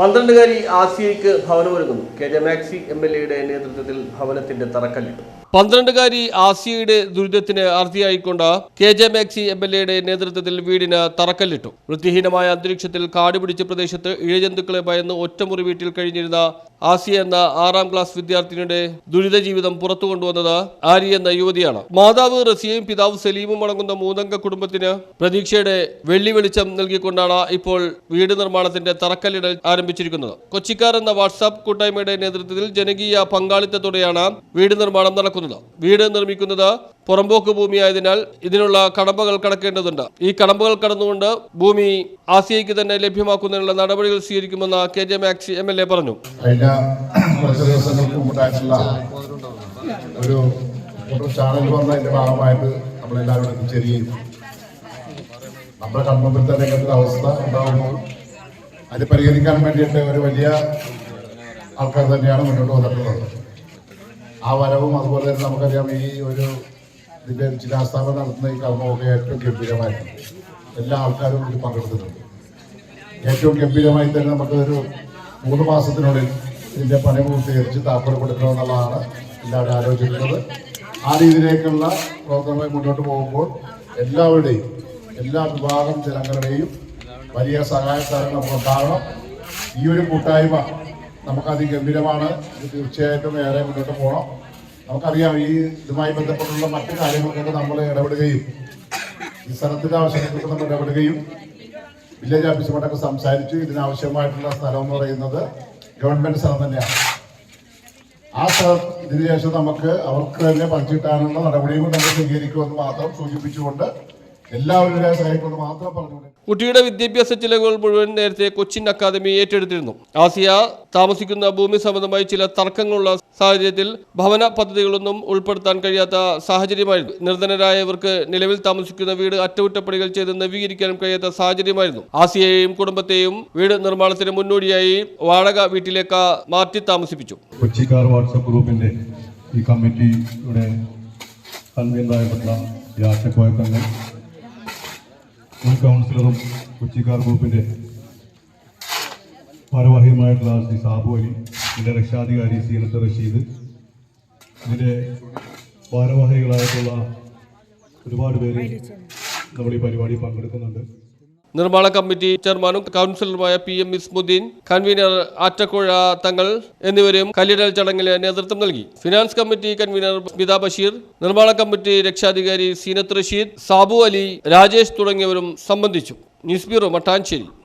പന്ത്രണ്ടുകാരി ആസിയയ്ക്ക് ഭവനമൊരുങ്ങുന്നു K J Maxy M L എയുടെ നേതൃത്വത്തിൽ ഭവനത്തിന്റെ തറക്കല്ലിട്ടു. പന്ത്രണ്ടുകാരി ആസിയയുടെ ദുരിതത്തിന് അർഹിയായിക്കൊണ്ട് K J Maxy M L എയുടെ നേതൃത്വത്തിൽ വീടിന് തറക്കല്ലിട്ടു. വൃത്തിഹീനമായ അന്തരീക്ഷത്തിൽ കാടുപിടിച്ച പ്രദേശത്ത് ഇഴജന്തുക്കളെ ഭയന്ന് ഒറ്റമുറി വീട്ടിൽ കഴിഞ്ഞിരുന്ന ആസിയ എന്ന ആറാം ക്ലാസ് വിദ്യാർത്ഥിനിയുടെ ദുരിത ജീവിതം പുറത്തു കൊണ്ടുവന്നത് ആരി എന്ന യുവതിയാണ്. മാതാവ് റസിയയും പിതാവ് സലീമും അടങ്ങുന്ന മൂന്നംഗ കുടുംബത്തിന് പ്രതീക്ഷയുടെ വെള്ളി വെളിച്ചം നൽകിക്കൊണ്ടാണ് ഇപ്പോൾ വീട് നിർമ്മാണത്തിന്റെ തറക്കല്ലിടൽ ആരംഭിച്ചിരിക്കുന്നത്. കൊച്ചിക്കാർ എന്ന വാട്സാപ്പ് കൂട്ടായ്മയുടെ നേതൃത്വത്തിൽ ജനകീയ പങ്കാളിത്തത്തോടെയാണ് വീട് നിർമ്മാണം നടക്കുന്നത്. വീട് നിർമ്മിക്കുന്നത് പുറമ്പോക്ക് ഭൂമിയായതിനാൽ ഇതിനുള്ള കടമ്പകൾ കടക്കേണ്ടതുണ്ട്. ഈ കടമ്പകൾ കടന്നുകൊണ്ട് ഭൂമി ആസിയയ്ക്ക് തന്നെ ലഭ്യമാക്കുന്നതിനുള്ള നടപടികൾ സ്വീകരിക്കുമെന്ന് K J Maxy M L A പറഞ്ഞു. ഭാഗമായിട്ട് നമ്മളെല്ലാവരും നമ്മുടെ കൺമുമ്പിൽ തന്നെ അവസ്ഥ ഉണ്ടാകുമ്പോൾ അത് പരിഹരിക്കാൻ വേണ്ടിയിട്ട് ഒരു വലിയ ആൾക്കാർ തന്നെയാണ് മുന്നോട്ട് വന്നിട്ടുള്ളത്. ആ വരവും അതുപോലെ തന്നെ നമുക്കറിയാം ഈ ഒരു ഇതിന്റെ ശിലാസ്ഥാപനം നടത്തുന്ന ഈ കർമ്മമൊക്കെ ഏറ്റവും ഗംഭീരമായിട്ടുണ്ട്. എല്ലാ ആൾക്കാരും ഇതിൽ പങ്കെടുത്തിട്ടുണ്ട്. ഏറ്റവും ഗംഭീരമായി തന്നെ നമുക്ക് ഒരു മൂന്ന് മാസത്തിനുള്ളിൽ ഇതിന്റെ പണി പൂർത്തീകരിച്ച് താക്കോൽ കൊടുക്കണമെന്നുള്ളതാണ് എല്ലാവരും ആലോചിക്കുന്നത്. ആ രീതിയിലേക്കുള്ള പ്രവർത്തനങ്ങൾ മുന്നോട്ട് പോകുമ്പോൾ എല്ലാവരുടെയും എല്ലാ വിഭാഗം ജനങ്ങളുടെയും വലിയ സഹായ നമുക്ക് ഉണ്ടാകണം ഈ ഒരു കൂട്ടായ്മ നമുക്ക് അതിഗംഭീരമാണ് ഇത് തീർച്ചയായിട്ടും ഏറെ മുന്നോട്ട് പോകണം. നമുക്കറിയാം ഈ ഇതുമായി ബന്ധപ്പെട്ടുള്ള മറ്റു കാര്യങ്ങൾക്കൊക്കെ നമ്മൾ ഇടപെടുകയും ഈ സ്ഥലത്തിന്റെ ആവശ്യങ്ങൾക്ക് നമ്മൾ ഇടപെടുകയും വില്ലേജ് ഓഫീസുമായിട്ടൊക്കെ സംസാരിച്ചു ഇതിനാവശ്യമായിട്ടുള്ള സ്ഥലം എന്ന് പറയുന്നത് ഗവൺമെന്റ് സ്ഥലം തന്നെയാണ്. ആ സ്ഥലം ഇതിനുശേഷം നമുക്ക് അവർക്ക് തന്നെ പങ്കിട്ടാനുള്ള നടപടിയും നമ്മൾ സ്വീകരിക്കുമെന്ന് മാത്രം സൂചിപ്പിച്ചുകൊണ്ട് എല്ലാവരും മാത്രം പറഞ്ഞു കുട്ടിയുടെ വിദ്യാഭ്യാസ ചിലവുകൾ മുഴുവൻ നേരത്തെ കൊച്ചിൻ അക്കാദമി ഏറ്റെടുത്തിരുന്നു. ആസിയ താമസിക്കുന്ന ഭൂമി സംബന്ധമായി ചില തർക്കങ്ങളുള്ള സാഹചര്യത്തിൽ ഭവന പദ്ധതികളൊന്നും ഉൾപ്പെടുത്താൻ കഴിയാത്ത സാഹചര്യമായിരുന്നു. നിർധനരായവർക്ക് നിലവിൽ താമസിക്കുന്ന വീട് അറ്റകുറ്റപ്പണികൾ ചെയ്ത് നവീകരിക്കാനും കഴിയാത്ത സാഹചര്യമായിരുന്നു. ആസിയയെയും കുടുംബത്തെയും വീട് നിർമ്മാണത്തിന് മുന്നോടിയായി വാടക വീട്ടിലേക്ക് മാറ്റി താമസിപ്പിച്ചു. കൊച്ചിക്കാർ വാട്സപ്പ് ഗ്രൂപ്പിന്റെ ഈ കമ്മിറ്റിയുടെ കൺവീനറായിട്ടുള്ള യാഷക്കോയക്കങ്ങൾ മുൻ കൗൺസിലറും കൊച്ചിക്കാർ ഗ്രൂപ്പിന്റെ ഭാരവാഹിയുമായിട്ടുള്ള ശ്രീ സാബു അലി ഇതിന്റെ രക്ഷാധികാരി സീനത്ത് റഷീദ് ഇതിന്റെ ഭാരവാഹികളായിട്ടുള്ള ഒരുപാട് പേര് നമ്മൾ ഈ പരിപാടി പങ്കെടുക്കുന്നുണ്ട്. നിർമ്മാണ കമ്മിറ്റി ചെയർമാനും കൗൺസിലറുമായ പി എം ഇസ്മുദ്ദീൻ കൺവീനർ ആറ്റക്കുഴ തങ്ങൾ എന്നിവരും കല്ലിടൽ ചടങ്ങിൽ നേതൃത്വം നൽകി. Finance committee convener Smitha Basheer നിർമ്മാണ കമ്മിറ്റി രക്ഷാധികാരി സീനത്ത് റഷീദ് സാബു അലി രാജേഷ് തുടങ്ങിയവരും സംബന്ധിച്ചു. News bureau Mattancherry.